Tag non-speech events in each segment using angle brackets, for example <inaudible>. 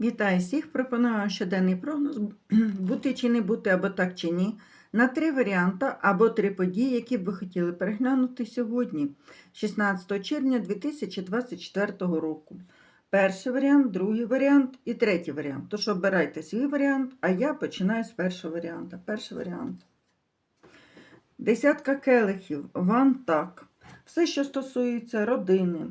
Вітаю всіх! Пропоную вам щоденний прогноз <clears throat> бути чи не бути, або так чи ні, на три варіанти або три події, які б ви хотіли переглянути сьогодні, 16 червня 2024 року. Перший варіант, другий варіант і третій варіант. Тож обирайте свій варіант, а я починаю з першого варіанта. Перший варіант. Десятка келихів. Вам так. Все, що стосується родини,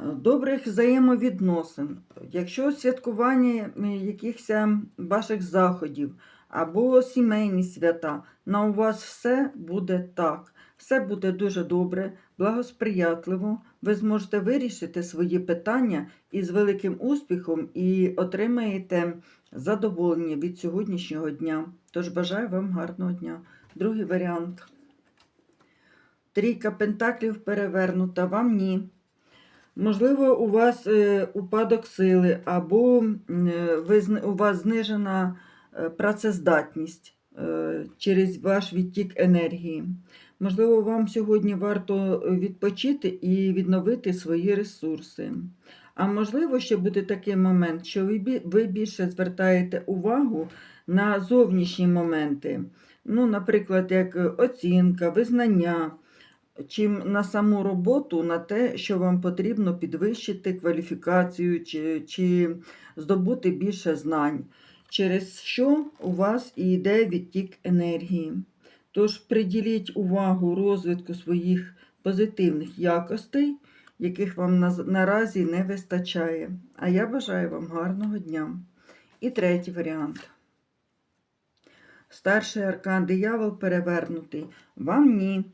добрих взаємовідносин, якщо святкування якихось ваших заходів або сімейні свята, на у вас все буде так. Все буде дуже добре, благосприятливо. Ви зможете вирішити свої питання із великим успіхом і отримаєте задоволення від сьогоднішнього дня. Тож бажаю вам гарного дня. Другий варіант. Трійка пентаклів перевернута, вам ні. Можливо, у вас е, упадок сили, або е, у вас знижена е, працездатність через ваш відтік енергії. Можливо, вам сьогодні варто відпочити і відновити свої ресурси. А можливо, ще буде такий момент, що ви, більше звертаєте увагу на зовнішні моменти. Ну, наприклад, як оцінка, визнання чим на саму роботу, на те, що вам потрібно підвищити кваліфікацію чи, чи здобути більше знань, через що у вас і йде відтік енергії. Тож приділіть увагу розвитку своїх позитивних якостей, яких вам наразі не вистачає. А я бажаю вам гарного дня. І третій варіант. Старший аркан диявол перевернутий. Вам ні.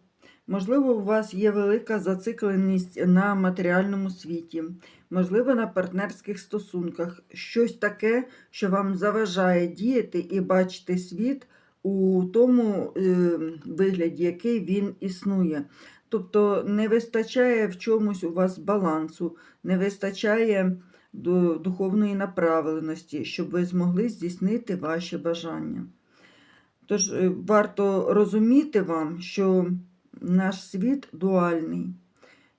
Можливо, у вас є велика зацикленість на матеріальному світі, можливо, на партнерських стосунках. Щось таке, що вам заважає діяти і бачити світ у тому е, вигляді, який він існує. Тобто не вистачає в чомусь у вас балансу, не вистачає ду- духовної направленості, щоб ви змогли здійснити ваші бажання. Тож е, варто розуміти вам, що наш світ дуальний.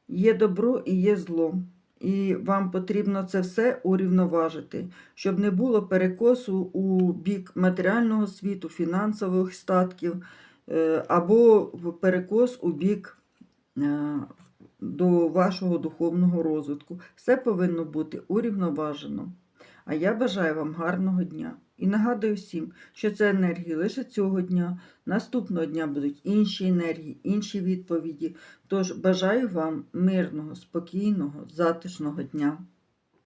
Є добро і є зло. І вам потрібно це все урівноважити, щоб не було перекосу у бік матеріального світу, фінансових статків, е, або перекос у бік е, до вашого духовного розвитку. Все повинно бути урівноважено. А я бажаю вам гарного дня. І нагадую всім, що це енергії лише цього дня. Наступного дня будуть інші енергії, інші відповіді. Тож бажаю вам мирного, спокійного, затишного дня.